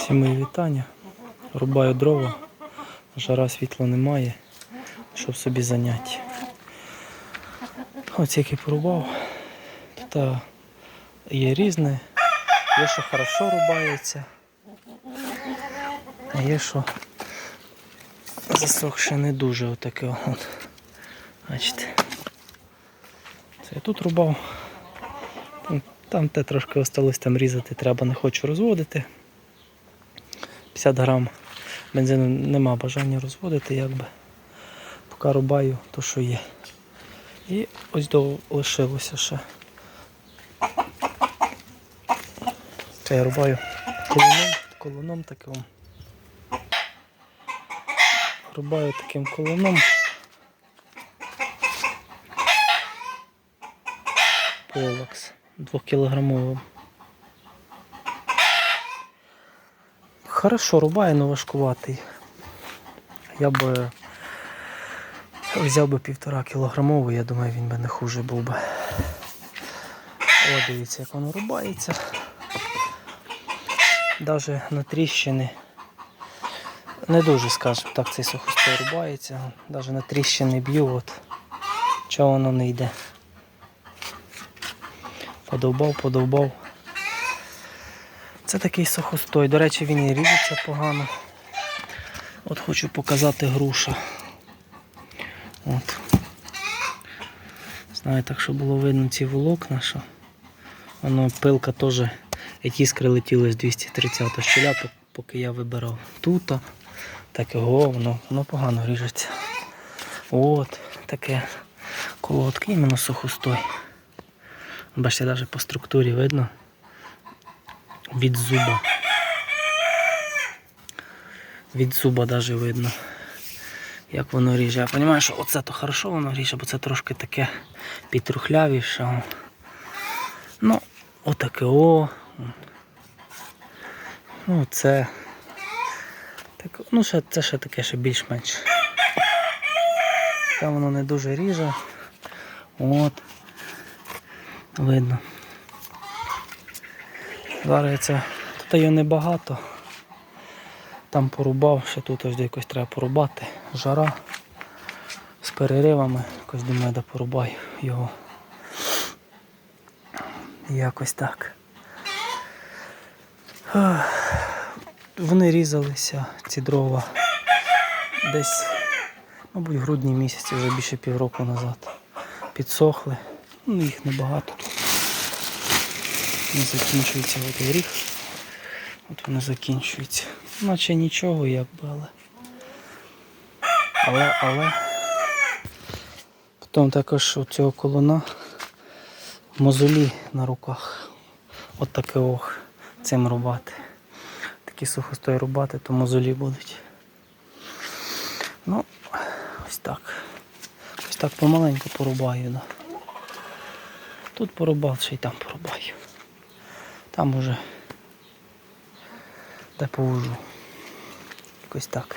Всі мої вітання. Рубаю дрова, жара світла немає, щоб собі заняття. Ось який порубав. Тут є різне, є, що хорошо рубається, а є, що засохше не дуже отаке. От. Бачите. Це я тут рубав. Там те трошки осталось там різати, треба, не хочу розводити. 50 грам бензину нема бажання розводити, якби. Поки рубаю то, що є. І ось до лишилося ще. Це я рубаю колоном, колоном таким. Рубаю таким колоном. Полакс. Двохкілограмовим. Хорошо рубає, але важкуватий. Я б взяв би півтора кілограмовий, я думаю, він би не хуже був би. О, дивіться, як воно рубається. Даже на тріщини. Не дуже, скажімо так, цей сухостой рубається. Даже на тріщини б'ю, от чого воно не йде. Подовбав, подовбав. Це такий сухостой. До речі, він і ріжеться погано. От хочу показати груша. От. Знаю, так що було видно ці волокна, що воно пилка теж, як іскри летіли з 230 щеля, поки я вибирав тут. Так його воно, воно погано ріжеться. От, таке колодки, іменно сухостой. Бачите, навіть по структурі видно від зуба. Від зуба навіть видно, як воно ріже. Я розумію, що оце то хорошо воно ріже, бо це трошки таке підтрухлявіше. Ну, отаке о. Ну, це. Так, ну, ще, це ще таке ще більш-менш. Там воно не дуже ріже. От. Видно. Зараз це. Тут його небагато. Там порубав, ще тут ось якось треба порубати. Жара з переривами. Якось думаю, да порубаю його. Якось так. Вони різалися, ці дрова. Десь, мабуть, в грудні місяці, вже більше півроку назад. Підсохли. Ну, їх небагато тут. Не закінчується от горіх. От воно закінчується. Наче нічого якби, але. Але, але. Потім також у цього колона мозолі на руках. От таке ох цим рубати. Такі сухостой рубати, то мозолі будуть. Ну, ось так. Ось так помаленьку порубаю. Да. Тут порубав, ще й там порубаю. Там уже де повожу. Якось так.